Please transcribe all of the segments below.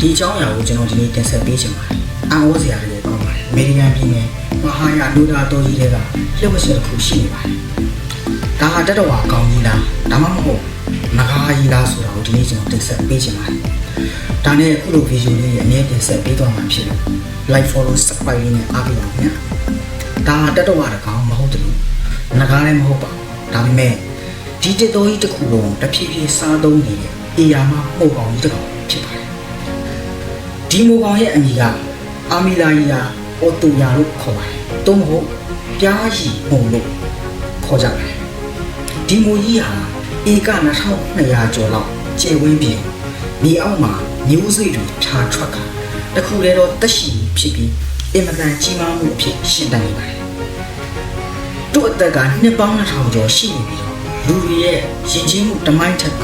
ဒီအကြောင်းအရာကိုကျွန်တော်ဒီနေ့တင်ဆက်ပေးချင်ပါတယ်။အံ့ဩစရာတွေပေါ့ပါတယ်။အမေရိကန်ပြည်နယ်မဟာယာလူသားတော်ကြီးတွေကလျှက်ဝှက်ချက်တစ်ခုရှိနေပါတယ်။ဒါဟာတက်တော်အကောင်ကြီးလားဒါမှမဟုတ်ငကားကြီးလားဆိုတာကိုဒီနေ့ကျွန်တော်တင်ဆက်ပေးချင်ပါတယ်။ဒါနဲ့အခုလိုဗီဒီယိုလေးအမြဲတင်ဆက်ပေးသွားမှာဖြစ်လို့ like follow subscribe လေးနဲ့အားပေးပါခင်ဗျာ။ဒါဟာတက်တော်အကောင်မဟုတ်တယ်လို့ငကားလည်းမဟုတ်ပါဘူး။ဒါပေမဲ့ဒီတက်တော်ကြီးတစ်ခုလုံးတဖြည်းဖြည်းစားသုံးနေတဲ့အေယာမမှုတ်ကောင်ကြီးတစ်ကောင်ဖြစ်ပါတယ်။ ဒီမိုကောင်ရဲ့အမည်ကအာမီလာယီယာအော်တိုယာလို့ခေါ်ပါတယ်။သို့မဟုတ်ပြားရီပုံလို့ခေါ်ကြပါတယ်။ဒီမိုကြီးဟာဧက2200ကျော်လောက်ကျယ်ဝန်းပြီးမြေအောက်မှာမျိုးစိတ်တွေဖြာထွက်ကတခုတည်းတော့တက်ရှိဖြစ်ပြီးအင်မတန်ကြီးမားမှုအဖြစ်ရှင်းတတ်နေပါတယ်။သူ့အသက်ကနှစ်ပေါင်း2000ကျော်ရှိနေပြီးတော့လူတွေရဲ့ရင်ချင်းမှုတမိုင်းထက်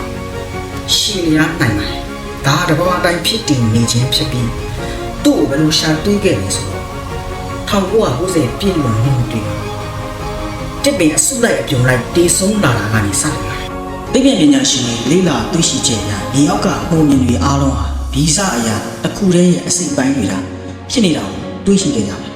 ရှည်လျားနိုင်ပါတယ်။ ဒါကတဘာအတိုင်းဖြစ်တည်နေခြင်းဖြစ်ပြီးသူ့ကိုဘယ်လိုရှာတွေးခဲ့လဲဆိုတော့1990ပြည့်လွန်မှုတွေမှာတစ်ပင်အစုလိုက်အပြုံလိုက်တေဆုံးလာတာကနေစတယ်။သိပ္ပံပညာရှင်တွေလေးလာသိရှိချက်အရဒီအောက်ကပုံမြင်တွေအားလုံးဟာဗီဇအရာတစ်ခုတည်းရဲ့အစိတ်ပိုင်းတွေလားဖြစ်နေတာကိုတွေးရှိခဲ့ကြတယ်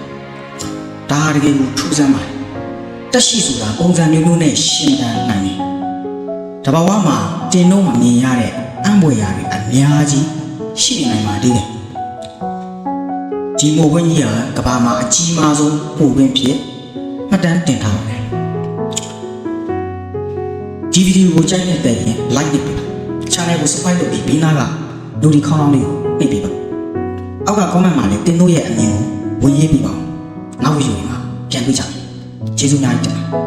။ဒါဟာတကယ်ကိုထူးဆန်းပါတယ်။တက်ရှိဆိုတာပုံစံမျိုးမျိုးနဲ့ရှင်းတန်းနိုင်တယ်။တဘာဝမှာတင်တော့မမြင်ရတဲ့ အံ့ဖွယ်ရာတွေအများကြီးရှိနေနိုင်ပါသေးတယ်။ဒီမိုးဝင်းကြီးကကဘာမှာအကြီးမားဆုံးမိုးဝင်းဖြစ်မှတ်တမ်းတင်ထားပါတယ်။ဒီဗီဒီယိုကိုကြိုက်နေတဲ့ရင် like လုပ်ပေးပါ။ channel ကို subscribe လုပ်ပြီးဘေးနားက notification ခေါင်းလေးကိုနှိပ်ပေးပါ။အောက်က comment မှာလည်းတင်တို့ရဲ့အမြင်ကိုဝင်ရေးပေးပါဦး။နောက်ဗီဒီယိုမှာပြန်တွေ့ကြမယ်။ကျေးဇူးများတင်ပါတယ်။